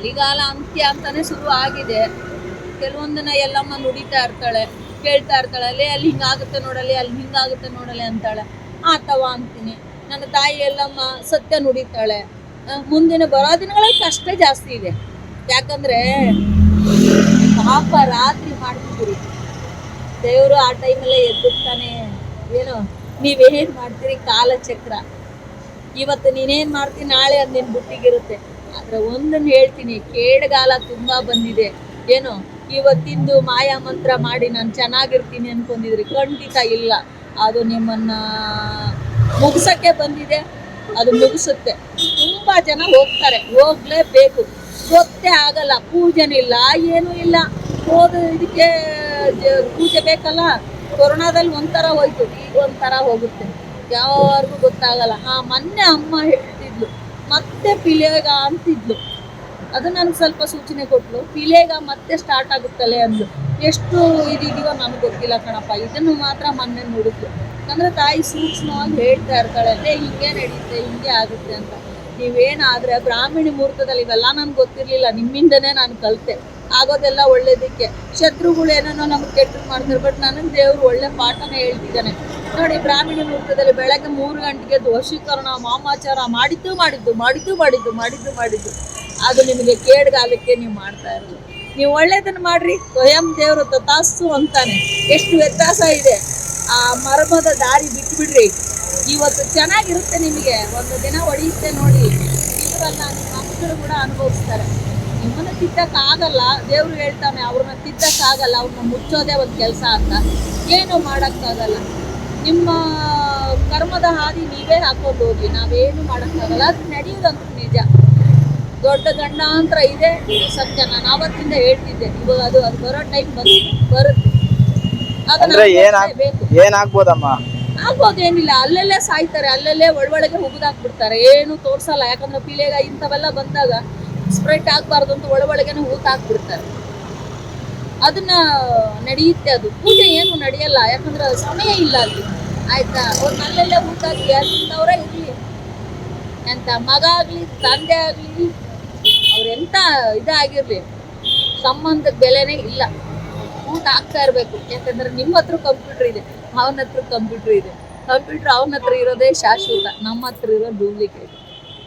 ಕಲಿಗಾಲ ಅಂತ್ಯ ಅಂತಾನೆ ಶುರು ಆಗಿದೆ. ಕೆಲವೊಂದನ್ನ ಎಲ್ಲಮ್ಮ ನುಡಿತಾ ಇರ್ತಾಳೆ, ಕೇಳ್ತಾ ಇರ್ತಾಳೆ ಅಲ್ಲಿ ಅಲ್ಲಿ ಹಿಂಗಾಗುತ್ತೆ ನೋಡಲಿ, ಅಲ್ಲಿ ಹಿಂಗಾಗುತ್ತೆ ನೋಡಲಿ ಅಂತಾಳೆ. ಆತವ ಅಂತೀನಿ. ನನ್ನ ತಾಯಿ ಎಲ್ಲಮ್ಮ ಸತ್ಯ ನುಡಿತಾಳೆ. ಮುಂದಿನ ಬರೋ ದಿನಗಳಲ್ಲಿ ಕಷ್ಟ ಜಾಸ್ತಿ ಇದೆ. ಯಾಕಂದ್ರೆ ಪಾಪ ರಾತ್ರಿ ಮಾಡ್ತಿದ್ದೀರಿ ದೇವರು ಆ ಟೈಮಲ್ಲೇ ಎದ್ದುತ್ತಾನೆ ಏನು, ನೀವೇನ್ ಮಾಡ್ತೀರಿ? ಕಾಲಚಕ್ರ. ಇವತ್ತು ನೀನೇನ್ ಮಾಡ್ತೀನಿ ನಾಳೆ ಅದು ನಿನ್ ಬುಟ್ಟಿಗಿರುತ್ತೆ. ಆದ್ರೆ ಒಂದನ್ನ ಹೇಳ್ತೀನಿ, ಕೇಡಗಾಲ ತುಂಬಾ ಬಂದಿದೆ. ಏನು, ಇವತ್ತಿಂದು ಮಾಯಾ ಮಂತ್ರ ಮಾಡಿ ನಾನು ಚೆನ್ನಾಗಿರ್ತೀನಿ ಅನ್ಕೊಂಡಿದ್ರಿ, ಖಂಡಿತ ಇಲ್ಲ. ಅದು ನಿಮ್ಮನ್ನ ಮುಗಿಸಕ್ಕೆ ಬಂದಿದೆ, ಅದು ಮುಗಿಸುತ್ತೆ. ತುಂಬಾ ಜನ ಹೋಗ್ತಾರೆ, ಹೋಗ್ಲೇಬೇಕು. ಗೊತ್ತೇ ಆಗಲ್ಲ ಪೂಜೆನಿಲ್ಲ ಏನೂ ಇಲ್ಲ. ಹೋದ ಇದಕ್ಕೆ ಪೂಜೆ ಬೇಕಲ್ಲ? ಕೊರೋನಾದಲ್ಲಿ ಒಂಥರ ಹೋಯ್ತು, ಈಗ ಒಂಥರ ಹೋಗುತ್ತೆ. ಯಾರಿಗೂ ಗೊತ್ತಾಗಲ್ಲ. ಹಾ ಮೊನ್ನೆ ಅಮ್ಮ ಮತ್ತೆ ಪಿಲೇಗ ಅಂತಿದ್ಲು. ಅದು ನನಗೆ ಸ್ವಲ್ಪ ಸೂಚನೆ ಕೊಟ್ಲು. ಪಿಲೇಗ ಮತ್ತೆ ಸ್ಟಾರ್ಟ್ ಆಗುತ್ತಲೆ ಅಂದ್ಲು. ಎಷ್ಟು ಇದಿದೆಯೋ ನನಗೆ ಗೊತ್ತಿಲ್ಲ ಕಣಪ್ಪ. ಇದನ್ನು ಮಾತ್ರ ಮೊನ್ನೆ ನೋಡಿದ್ಲು. ಅಂದ್ರೆ ತಾಯಿ ಸೂಕ್ಷ್ಮವಾಗಿ ಹೇಳ್ತಾ ಇರ್ತಾಳೆ ಅದೇ ಹಿಂಗೆ ನಡೆಯುತ್ತೆ ಹಿಂಗೆ ಆಗುತ್ತೆ ಅಂತ. ನೀವೇನಾದ್ರೆ ಬ್ರಾಹ್ಮಣಿ ಮುಹೂರ್ತದಲ್ಲಿ ಇವೆಲ್ಲ ನನ್ಗೆ ಗೊತ್ತಿರ್ಲಿಲ್ಲ. ನಿಮ್ಮಿಂದನೇ ನಾನು ಕಲಿತೆ. ಆಗೋದೆಲ್ಲ ಒಳ್ಳೇದಕ್ಕೆ. ಶತ್ರುಗಳು ಏನೇನೋ ನಮ್ಗೆ ಕೆಟ್ಟದ್ದು ಮಾಡ್ತಾರೆ ಬಟ್ ನನಗೆ ದೇವ್ರು ಒಳ್ಳೆ ಪಾಠನೇ ಹೇಳ್ತಿದ್ದಾನೆ. ನೋಡಿ ಬ್ರಾಹ್ಮಣ ಮುಹೂರ್ತದಲ್ಲಿ ಬೆಳಗ್ಗೆ ಮೂರು ಗಂಟೆಗೆ ವಶೀಕರಣ ಮಾಮಾಚಾರ ಮಾಡಿದ್ದು ಮಾಡಿದ್ದು ಮಾಡಿದ್ದು ಮಾಡಿದ್ದು ಮಾಡಿದ್ದು ಮಾಡಿದ್ದು. ಅದು ನಿಮಗೆ ಕೇಡ್ಗಾಲಕ್ಕೆ ನೀವು ಮಾಡ್ತಾ ಇರೋದು. ನೀವು ಒಳ್ಳೇದನ್ನ ಮಾಡ್ರಿ, ಸ್ವಯಂ ದೇವರು ತಥಾಸ್ತು ಅಂತಾನೆ. ಎಷ್ಟು ವ್ಯತ್ಯಾಸ ಇದೆ. ಆ ಮರ್ಮದ ದಾರಿ ಬಿಟ್ಟುಬಿಡ್ರಿ ಇವತ್ತು ಚೆನ್ನಾಗಿರುತ್ತೆ ನಿಮಗೆ. ಒಂದು ದಿನ ಒಡೆಯುತ್ತೆ ನೋಡಿ. ಇವರನ್ನ ನಿಮ್ಮ ಮಕ್ಕಳು ಕೂಡ ಅನುಭವಿಸ್ತಾರೆ. ನಿಮ್ಮನ್ನು ತಿದ್ದಕ್ಕಾಗಲ್ಲ ದೇವ್ರು ಹೇಳ್ತಾನೆ, ಅವ್ರನ್ನ ತಿದ್ದಕ್ಕಾಗಲ್ಲ. ಅವ್ರನ್ನ ಮುಚ್ಚೋದೇ ಒಂದು ಕೆಲಸ ಅಂತ. ಏನು ಮಾಡೋಕ್ಕಾಗಲ್ಲ. ನಿಮ್ಮ ಕರ್ಮದ ಹಾದಿ ನೀವೇ ಹಾಕೊಂಡು ಹೋಗಿ ನಾವೇನು ಮಾಡೋಕ್ಕಾಗಲ್ಲ ಅದು ನಡೆಯೋದಂತೂ ನಿಜ. ದೊಡ್ಡ ಗಂಡಾಂತರ ಇದೆ. ಇದು ಸತ್ಯ. ನಾನು ಆವತ್ತಿಂದ ಹೇಳ್ತಿದ್ದೆ. ಇವಾಗ ಅದು ಅದು ಬರೋ ಟೈಮ್ ಬಂದು ಬರುತ್ತೆ. ಅಂದ್ರೆ. ಏನಾಗ್ಬೋದಮ್ಮ ಏನಿಲ್ಲ ಅಲ್ಲಲ್ಲೇ ಸಾಯ್ತಾರೆ. ಅಲ್ಲಲ್ಲೇ ಒಳೊಳಗೆ ಹುಗಿದಾಕ್ಬಿಡ್ತಾರೆ ಏನು ತೋರ್ಸಲ್ಲ. ಯಾಕಂದ್ರೆ ಪಿಲೆಗ ಇಂಥವೆಲ್ಲ ಬಂದಾಗ ಸ್ಪ್ರೆಡ್ ಆಗ್ಬಾರ್ದು ಅಂತ ಒಳಗೆನೂ ಹೂತ್ ಹಾಕ್ಬಿಡ್ತಾರೆ ಅದನ್ನ ನಡೆಯುತ್ತೆ ಅದು. ಪೂಜೆ ಏನು ನಡೆಯಲ್ಲ. ಯಾಕಂದ್ರೆ ಸಮಯ ಇಲ್ಲ ಅಲ್ಲಿ. ಆಯ್ತಾ? ಅವ್ರು ಅಲ್ಲಲ್ಲೇ ಊಟ ಹಾಕಿ ಇರಲಿ. ಎಂತ ಮಗ ಆಗ್ಲಿ, ತಂದೆ ಆಗ್ಲಿ ಅವ್ರೆಂತ ಇದಾಗಿರ್ಲಿ ಸಂಬಂಧಕ್ಕೆ ಬೆಲೆನೇ ಇಲ್ಲ. ಊಟ ಆಗ್ತಾ ಇರಬೇಕು. ಯಾಕಂದ್ರೆ ನಿಮ್ಮ ಹತ್ರ ಕಂಪ್ಯೂಟರ್ ಇದೆ, ಅವನ ಹತ್ರ ಕಂಪ್ಯೂಟರ್ ಇದೆ. ಕಂಪ್ಯೂಟರ್ ಅವನ ಹತ್ರ ಇರೋದೇ ಶಾಶ್ವತ. ನಮ್ಮ ಹತ್ರ ಇರೋ ಡೂಪ್ಲಿಕೇಟ್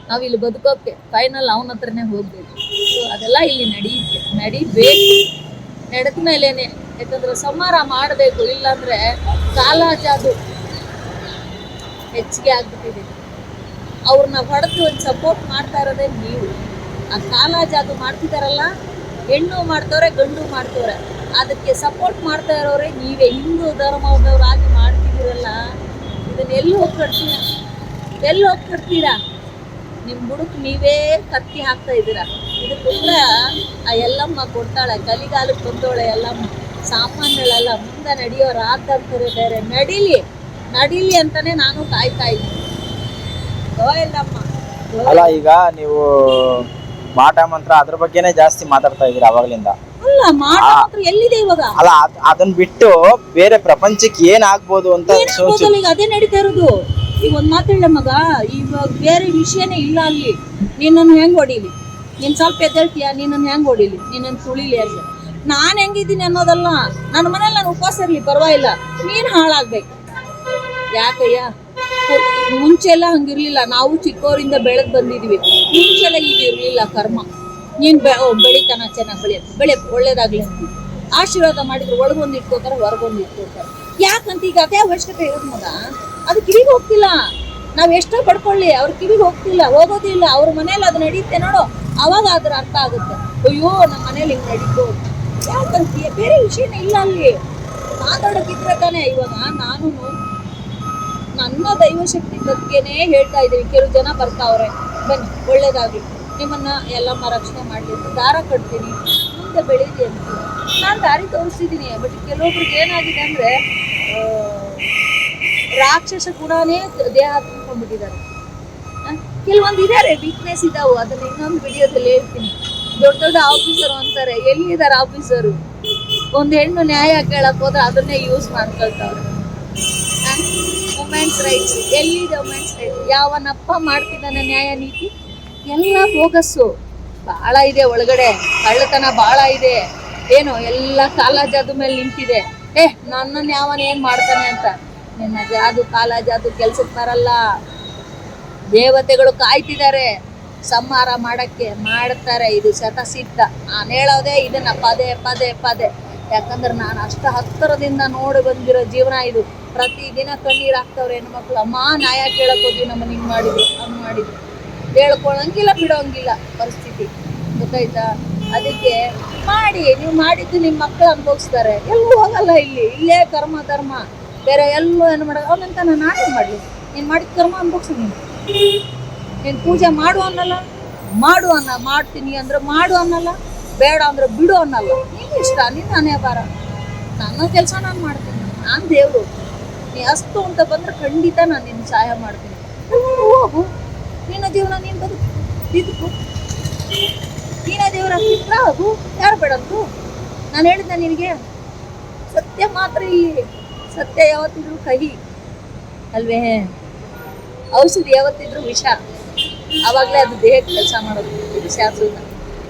ನಾವು ಇಲ್ಲಿ ಬದುಕೋಕೆ ಫೈನಲ್ ಅವನ ಹತ್ರನೇ ಹೋಗ್ಬೇಕು. ಸೊ ಅದೆಲ್ಲ ಇಲ್ಲಿ ನಡೀತೆ. ನಡಿಬೇಕು. ನಡೆದ ಮೇಲೇನೆ ಯಾಕಂದ್ರೆ ಸಂಹಾರ ಮಾಡಬೇಕು. ಇಲ್ಲಾಂದ್ರೆ ಕಾಲ ಜಾದು ಹೆಚ್ಚಿಗೆ ಆಗ್ಬಿಟ್ಟಿದೆ. ಅವ್ರನ್ನ ಹೊಡೆದು ಒಂದು ಸಪೋರ್ಟ್ ಮಾಡ್ತಾ ಇರೋದೇ ನೀವು. ಆ ಕಾಲ ಜಾದು ಮಾಡ್ತಿದ್ದಾರಲ್ಲ ಹೆಣ್ಣು ಮಾಡ್ತವ್ರೆ, ಗಂಡು ಮಾಡ್ತವ್ರೆ. ಅದಕ್ಕೆ ಸಪೋರ್ಟ್ ಮಾಡ್ತಾ ಇರೋರೆ ನೀವೇ. ಹಿಂದೂ ಧರ್ಮದವರಾಗಿ ಮಾಡ್ತಿದ್ದೀರಲ್ಲ ಇದನ್ನ ಎಲ್ಲಿ ಹೋಗಿ ಕಟ್ತೀರಾ? ಎಲ್ಲಿ ಹೋಗಿ ಕಟ್ತೀರಾ? ನಿಮ್ಮ ಬುಡಕ್ ನೀವೇ ಕತ್ತಿ ಹಾಕ್ತಾ ಇದ್ದೀರಾ. ಇದಕ್ಕೆ ಆ ಎಲ್ಲಮ್ಮ ಕೊಡ್ತಾಳೆ, ಕಲಿಗಾಲಕ್ಕೆ ಬಂದವಳೆ ಎಲ್ಲಮ್ಮ ಸಾಮಾನ್ಯಗಳೆಲ್ಲ ಮುಂದೆ ನಡೆಯೋರು ರಾತಂತಾರೆ ಬೇರೆ ನಡೀಲಿ. ನಡೀಲಿ ಅಂತಾನೆ ನಾನು ಕಾಯ್ತಾ ಇದ್ದೀನಿ. ಅಲ್ಲ ಈಗ ನೀವು ಮಾಟ ಮಂತ್ರ ಅದ್ರ ಬಗ್ಗೆನೇ ಜಾಸ್ತಿ ಮಾತಾಡ್ತಾ ಇದ್ದೀರಾ ಅವಾಗ್ಲಿಂದ? ಅಲ್ಲ ಮಾಟ ಮಂತ್ರ ಎಲ್ಲಿದೆ ಇವಾಗ? ಅಲ್ಲ ಅದನ್ನ ಅದನ್ ಬಿಟ್ಟು ಬೇರೆ ಪ್ರಪಂಚಕ್ಕೆ ಏನ್ ಆಗ್ಬೋದು ಅಂತ ಈಗ ಅದೇ ನಡೀತಾ ಇರೋದು. ಈಗ ಒಂದ್ ಮಾತು ಹೇಳ ಮಗ ಇವಾಗ ಬೇರೆ ವಿಷಯನೇ ಇಲ್ಲ ಅಲ್ಲಿ. ನಿನ್ನನ್ನು ಹೆಂಗ್ ಹೊಡಿಲಿ? ನೀನ್ ಸ್ವಲ್ಪ ಎದ್ದೇಳ್ತೀಯ ನಿನ್ನನ್ನು ಹೆಂಗ್ ಹೊಡಿಲಿ? ನಿನ್ನನ್ನು ತುಳಿಲಿ ಅಂತ ನಾನು ಹೆಂಗಿದ್ದೀನಿ ಅನ್ನೋದಲ್ಲ. ನನ್ನ ಮನೇಲಿ ನಾನು ಉಪವಾಸ ಇರಲಿ ಪರವಾಗಿಲ್ಲ. ನೀನು ಹಾಳಾಗ್ಬೇಕು. ಯಾಕಯ್ಯ? ಮುಂಚೆಲ್ಲ ಹಂಗಿರ್ಲಿಲ್ಲ. ನಾವು ಚಿಕ್ಕವರಿಂದ ಬೆಳೆದ್ ಬಂದಿದೀವಿ. ಮುಂಚೆಲ್ಲ ಇದು ಇರ್ಲಿಲ್ಲ ಕರ್ಮ. ನೀನ್ ಬೆ ಬೆಳಿತಾನ, ಚೆನ್ನಾಗಿ ಬೆಳೆಯ ಬೆಳೆ ಒಳ್ಳೇದಾಗ್ಲಿ ಅಂತ. ಆಶೀರ್ವಾದ ಮಾಡಿದ್ರೆ, ಒಳಗೊಂದು ಇಟ್ಕೋತಾರೆ, ಹೊರಗೊಂದು ಇಟ್ಕೋತಾರೆ. ಯಾಕಂತ ಈಗ ಅದೇ ಅವಶ್ಯಕತೆ ಇರೋದು ಮಗ. ಅದು ಕಿವಿಗೆ ಹೋಗ್ತಿಲ್ಲ. ನಾವ್ ಎಷ್ಟೋ ಪಡ್ಕೊಳ್ಳಿ, ಅವ್ರ ಕಿವಿಗೆ ಹೋಗ್ತಿಲ್ಲ ಹೋಗೋದಿಲ್ಲ ಅವ್ರ ಮನೇಲಿ ಅದು ನಡೆಯುತ್ತೆ ನೋಡು. ಅವಾಗ ಅದ್ರ ಅರ್ಥ ಆಗುತ್ತೆ. ಅಯ್ಯೋ ನಮ್ಮ ಮನೇಲಿ ಹಿಂಗ್ ನಡೀತು. ಯಾಕಂತೀಯ ಬೇರೆ ವಿಷಯನೇ ಇಲ್ಲ ಅಲ್ಲಿ. ಮಾತಾಡೋಕಿದ್ರೆ ತಾನೇ ಇವಾಗ ನಾನು ನನ್ನ ದೈವಶಕ್ತಿ ಬಗ್ಗೆನೇ ಹೇಳ್ತಾ ಇದ್ದೀವಿ. ಕೆಲವು ಜನ ಬರ್ತಾವ್ರೆ, ಬನ್ನಿ, ಒಳ್ಳೇದಾಗ್ಲಿ. ನಿಮ್ಮನ್ನ ಎಲ್ಲಮ್ಮ ರಕ್ಷಣೆ ಮಾಡ್ಲಿ ದಾರ ಕಟ್ತೀನಿ, ಮುಂದೆ ಬೆಳೀಲಿ ಅಂತ. ನಾನು ದಾರಿ ತೋರಿಸ್ತಿದ್ದೀನಿ ಬಟ್ ಕೆಲವೊಬ್ರಿಗೆ ಏನಾಗಿದೆ ಅಂದ್ರೆ ರಾಕ್ಷಸ ಗುಣನೇ ದೇಹ ತುಂಬಿಕೊಂಡ್ಬಿಟ್ಟಿದ್ದಾರೆ. ಕೆಲವೊಂದು ಇದಾರೆ ವೀಕ್ನೆಸ್ ಇದಾವು. ಅದನ್ನ ಇನ್ನೊಂದು ವಿಡಿಯೋದಲ್ಲಿ ಹೇಳ್ತೀನಿ. ದೊಡ್ಡ ದೊಡ್ಡ ಆಫೀಸರು ಅಂತಾರೆ, ಎಲ್ಲಿದ್ದಾರೆ ಆಫೀಸರು ಒಂದು ಹೆಣ್ಣು ನ್ಯಾಯ ಕೇಳಕ್ ಹೋದ್ರೆ ಅದನ್ನೇ ಯೂಸ್ ಮಾಡ್ಕೊಳ್ತಾವ್ರೆ. ವುಮೆನ್ಸ್ ರೈಟ್ಸ್ ಎಲ್ಲಿದೆ ವುಮೆನ್ಸ್ ರೈಟ್ಸ್ ಯಾವನಪ್ಪ ಮಾಡ್ತಿದ್ದಾನೆ ನ್ಯಾಯ ನೀತಿ? ಎಲ್ಲ ಫೋಕಸ್ಸು ಬಹಳ ಇದೆ ಒಳಗಡೆ. ಕಳ್ಳತನ ಬಹಳ ಇದೆ. ಏನು, ಎಲ್ಲ ಕಾಲ ಜಾದು ಮೇಲೆ ನಿಂತಿದೆ. ಏ ನನ್ನನ್ನು ಯಾವನ ಏನ್ ಮಾಡ್ತಾನೆ ಅಂತ? ನಿನ್ನ ಜಾದು ಕಾಲ ಜಾದು ಕೆಲ್ಸಕ್ಕೆ ಬರಲ್ಲ. ದೇವತೆಗಳು ಕಾಯ್ತಿದ್ದಾರೆ. ಸಂಹಾರ ಮಾಡಕ್ಕೆ, ಮಾಡ್ತಾರೆ. ಇದು ಶತಸಿದ್ಧ. ನಾನು ಹೇಳೋದೇ ಇದನ್ನ, ಪದೇ ಪದೇ ಪದೇ. ಯಾಕಂದ್ರೆ ನಾನು ಅಷ್ಟ ಹತ್ತಿರದಿಂದ ನೋಡಿ ಬಂದಿರೋ ಜೀವನ ಇದು. ಪ್ರತಿದಿನ ಕಣ್ಣೀರು ಹಾಕ್ತವ್ರೆ ಹೆಣ್ಮಕ್ಳು. ಅಮ್ಮ ನ್ಯಾಯ ಕೇಳಕ್ ಹೋದ್ವಿ ನಮ್ಮ ಹಿಂಗೆ ಮಾಡಿದ್ರು ಹಂಗೆ ಮಾಡಿದ್ರು. ಹೇಳ್ಕೊಳಂಗಿಲ್ಲ, ಬಿಡೋಂಗಿಲ್ಲ ಪರಿಸ್ಥಿತಿ. ಗೊತ್ತಾಯ್ತಾ? ಅದಕ್ಕೆ ಮಾಡಿ, ನೀವು ಮಾಡಿದ್ದು ನಿಮ್ಮ ಮಕ್ಕಳು ಅನುಭವಿಸ್ತಾರೆ. ಎಲ್ಲೂ ಹೋಗಲ್ಲ ಇಲ್ಲಿ. ಇಲ್ಲೇ ಕರ್ಮ, ಧರ್ಮ. ಬೇರೆ ಎಲ್ಲೂ ಏನು ಮಾಡೋದು ಅವನಂತ ನಾನು ನಾನೇ ಮಾಡಲಿ? ನೀನು ಮಾಡಿದ ಕರ್ಮ ಅನುಭವಿಸು ನೀನು. ನೀನು ಪೂಜೆ ಮಾಡು ಅನ್ನಲ್ಲ. ಮಾಡು ಅನ್ನ ಮಾಡ್ತೀನಿ ಅಂದ್ರೆ ಮಾಡು ಅನ್ನಲ್ಲ. ಬೇಡ ಅಂದ್ರೆ ಬಿಡು ಅನ್ನಲ್ಲ. ಇಷ್ಟ ನೀನು ನಾನೇ ಬಾರ ನನ್ನ ಕೆಲಸ ನಾನು ಮಾಡ್ತೀನಿ. ನಾನು ದೇವರು. ನೀ ಅಸ್ತು ಅಂತ ಬಂದ್ರೆ ಖಂಡಿತ ನಾನು ನಿನ್ನ ಸಹಾಯ ಮಾಡ್ತೀನಿ. ಹೋಗು ನಿನ್ನ ಜೀವನ ನೀನು ಬದುಕು. ಬಿದ್ದು ನೀನ ದೇವರ ಚಿತ್ರ ಹೋಗು ಯಾರು ಬೇಡಂತು ನಾನು ಹೇಳಿದ್ದೆ ನಿನಗೆ? ಸತ್ಯ ಮಾತ್ರ ಇಲ್ಲಿ. ಸತ್ಯ ಯಾವತ್ತಿದ್ರು ಕಹಿ. ಅಲ್ವೇ? ಔಷಧಿ ಯಾವತ್ತಿದ್ರು ವಿಷ. ಆವಾಗಲೇ ಅದು ದೇಹಕ್ಕೆ ಕೆಲಸ ಮಾಡೋದು. ಇದು ಶಾಸ್ತ್ರ